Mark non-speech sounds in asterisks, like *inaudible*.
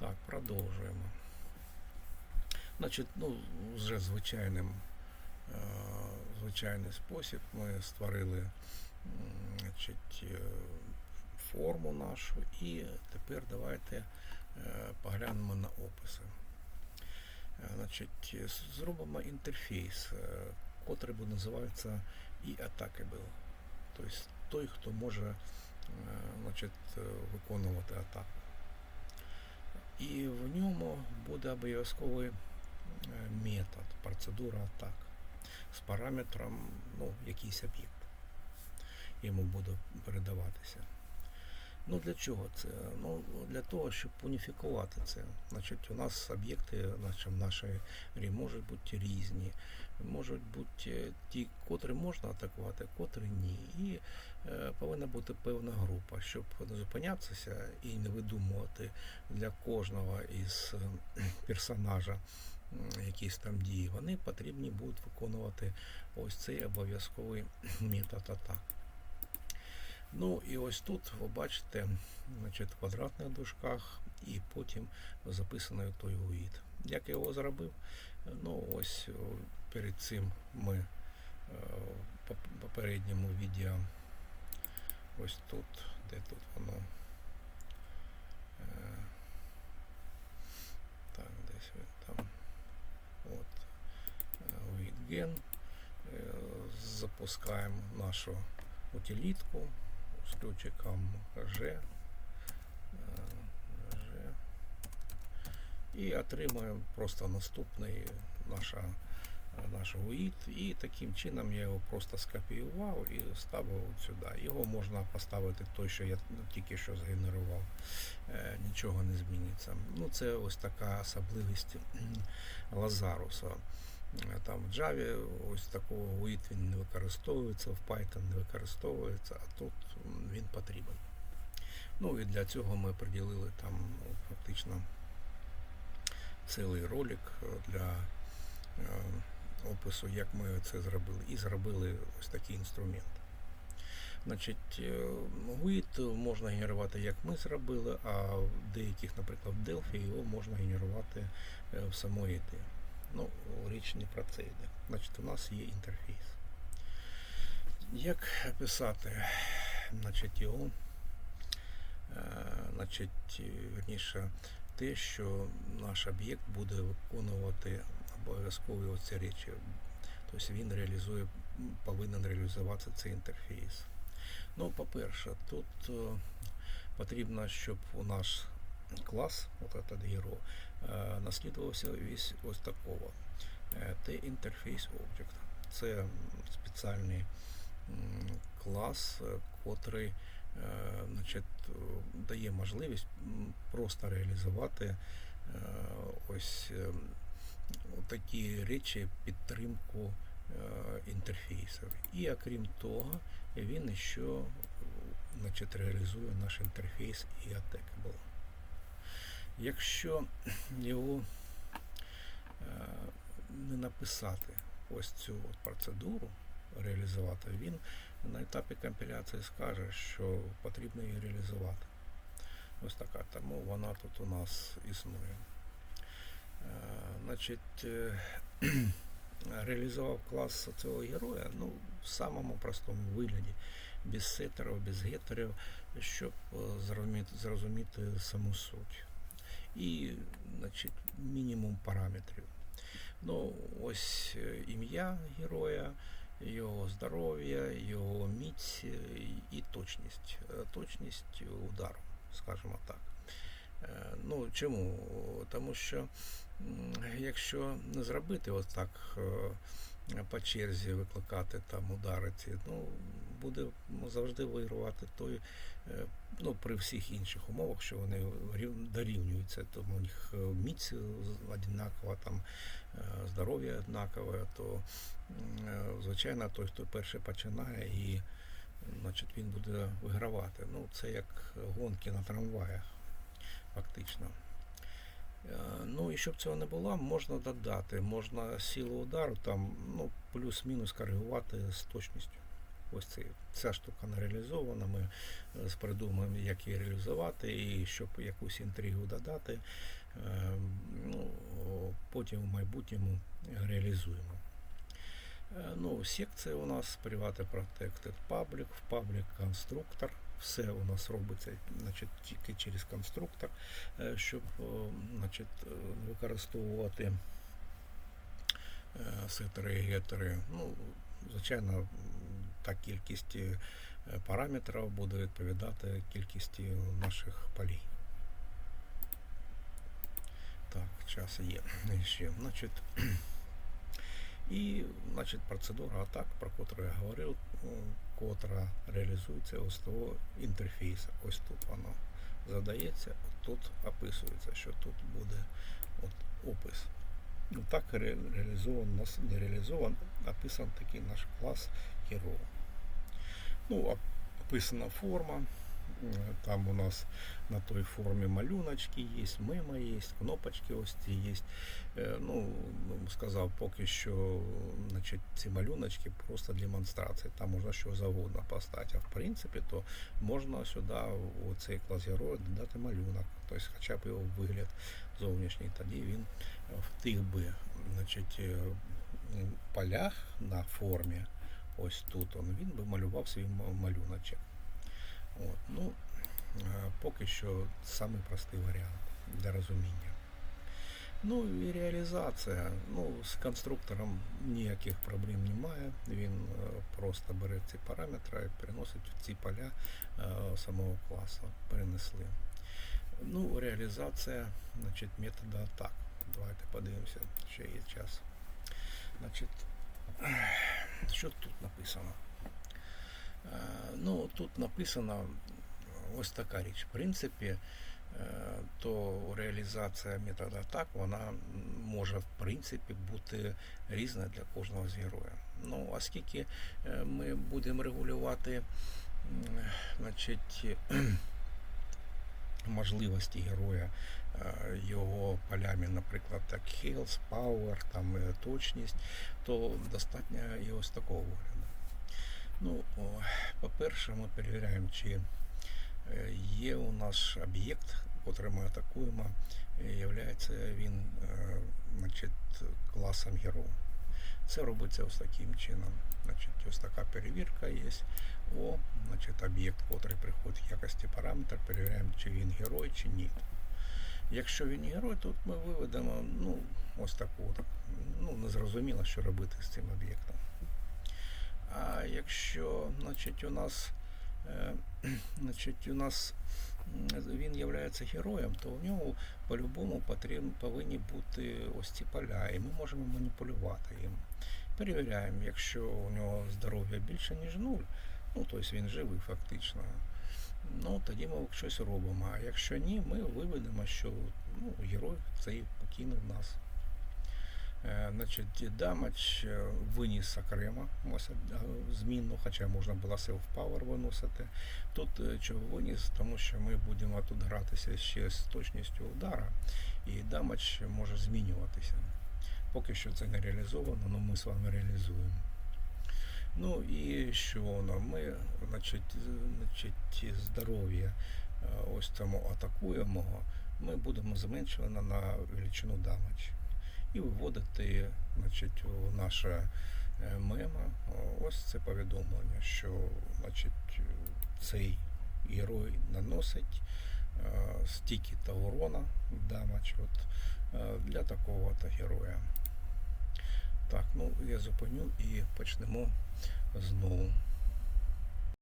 Так, продовжуємо. Значить, ну, вже звичайним, е, звичайний спосіб ми створили значить, е, форму нашу і тепер давайте е, поглянемо на описи. Значить, зробимо інтерфейс, котрий буде називатися і Attackable. Тобто той, хто може значить, виконувати атаку. І в ньому буде обов'язковий е, метод, процедура атак з параметром, ну, якийсь об'єкт. Йому буде передаватися. Ну для чого це? Ну для того, щоб уніфікувати це. Значить, у нас об'єкти в нашій грі можуть бути різні, можуть бути е, ті, котрі можна атакувати, котрі ні. І е, повинна бути певна група, щоб не зупинятися і не видумувати для кожного із е, *clears throat* персонажа якісь там дії. Вони потрібні будуть виконувати ось цей обов'язковий *clears throat* метод атак. Ну і ось тут ви бачите значить, в квадратних дужках і потім записаний той уїд. Як я його зробив? Ну ось перед цим ми е, в попередньому відео ось тут, де тут воно. Е, Так, десь він там. От. Уїд ген. Е, Запускаємо нашу утилітку з ключиком G. е, G. І отримуємо просто наступний наша, наш УІД. І таким чином я його просто скопіював і ставив сюди. Його можна поставити той, що я тільки що згенерував. Е, Нічого не зміниться. Ну, це ось така особливість *clears throat* Лазаруса. Там в Java ось такого UID він не використовується, в Python не використовується, а тут він потрібен. Ну і для цього ми приділили там ну, фактично цілий ролик для е, опису, як ми це зробили. І зробили ось такий інструмент. Значить, е, можна генерувати, як ми зробили, а в деяких, наприклад, в Delphi його можна генерувати е, в самої ідеї. Ну, річ не про це йде. Значить, у нас є інтерфейс. Як описати значить, його? Е, Значить, е, вірніше, те, що наш об'єкт буде виконувати обов'язкові оці речі. Тобто він реалізує, повинен реалізувати цей інтерфейс. Ну, по-перше, тут е, потрібно, щоб у наш клас, от этот геро, наслідувався весь ось такого. Е, Це інтерфейс Object. Це спеціальний клас, е, котрий е, значить, е, дає можливість просто реалізувати е, ось е, такі речі, підтримку е, інтерфейсів. І окрім того, він ще е, значить, реалізує наш інтерфейс і Attackable. Якщо його е, не написати ось цю процедуру, реалізувати, він на етапі компіляції скаже, що потрібно її реалізувати. Ось така, тому вона тут у нас існує. Е, Значить, е, *clears throat* реалізував клас цього героя ну, в самому простому вигляді, без сетерів, без гетерів, щоб зрозуміти, зрозуміти саму суть. І значить, мінімум параметрів. Ну, ось е, ім'я героя, його здоров'я, його міць е, і точність. Е, Точність удару, скажімо так. Ну, чому? Тому що якщо не зробити ось так е, по черзі викликати там удари ці, ну, буде завжди вигравати той, е, ну, при всіх інших умовах, що вони дорівнюються, тому у них е, міць однакова, там е, здоров'я однакове, то звичайно той, хто перший починає і значить, він буде вигравати. Ну, це як гонки на трамваях, фактично. Ну і щоб цього не було, можна додати, можна силу удару там, ну, плюс-мінус коригувати з точністю. Ось це, ця штука не реалізована. Ми е, придумаємо, як її реалізувати і щоб якусь інтригу додати. Е, ну, потім в майбутньому реалізуємо. Е, Ну, секція у нас Private Protected Public, в Public конструктор. Все у нас робиться значить, тільки через конструктор, щоб значить, використовувати сетери і гетери. Ну, звичайно, та кількість е, параметрів буде відповідати кількості наших полей. Так, час є *clears throat* ще. Значить, *clears throat* і значить, процедура атак, про яку я говорив, ну, котра реалізується ось того інтерфейсу. Ось тут воно задається, тут описується, що тут буде от опис. Ну, так ре- реалізован, нас не реалізован, описан такий наш клас Hero. Ну, описана форма. Там у нас на той формі малюночки є, мема є, кнопочки ось ці є. Е, Ну, сказав, поки що значить, ці малюночки просто демонстрації. Там можна що завгодно поставити. А в принципі, то можна сюди, у цей клас героя, додати малюнок. Тобто хоча б його вигляд зовнішній, тоді він в тих би значить, е, полях на формі, ось тут он, він би малював свій ма- малюночок. От, ну, е, поки що самий простий варіант для розуміння. Ну і реалізація. Ну, з конструктором ніяких проблем немає. Він е, просто бере ці параметри і переносить в ці поля самого класу. Перенесли. Ну, реалізація значить, методу атак. Давайте подивимося, ще є час. Значить, що тут написано? Е, Ну, тут написано ось така річ. В принципі, е, то реалізація методу атак, вона може в принципі бути різна для кожного з героя. Ну, оскільки е, ми будемо регулювати значить, можливості героя, е, його полями, наприклад, так Health, Power, там е, точність, то достатньо і ось такого вигляду. Ну, по-перше, ми перевіряємо, чи е, є у нас об'єкт, котрий ми атакуємо, і являється він значить, класом героя. Це робиться ось таким чином. Значить, ось така перевірка є. О, значить, об'єкт, котрий приходить в якості параметр, перевіряємо, чи він герой, чи ні. Якщо він герой, тут ми виведемо ну, ось таку. от, Ну, не зрозуміло, що робити з цим об'єктом. А якщо значить, у нас, е, *clears throat* значить, у нас він є героєм, то в нього по-любому повинні бути ось ці поля, і ми можемо маніпулювати їм. Перевіряємо, якщо у нього здоров'я більше, ніж нуль, ну тобто він живий фактично. Ну, тоді ми щось робимо. А якщо ні, ми виведемо, що ну, герой цей покинув нас. Значить, дамач е, виніс окремо е, змінну, хоча можна було self-power виносити. Тут е, чого виніс, тому що ми будемо тут гратися ще з точністю удара, і дамач може змінюватися. Поки що це не реалізовано, але ми з вами реалізуємо. Ну і що воно? Ми, значить, значить здоров'я ось цьому атакуємого, ми будемо зменшувати на величину дамач і виводити значить, у наше е, мема ось це повідомлення, що значить, цей герой наносить е, стільки та урона дамач от, е, для такого то героя. Так, ну я зупиню і почнемо знову.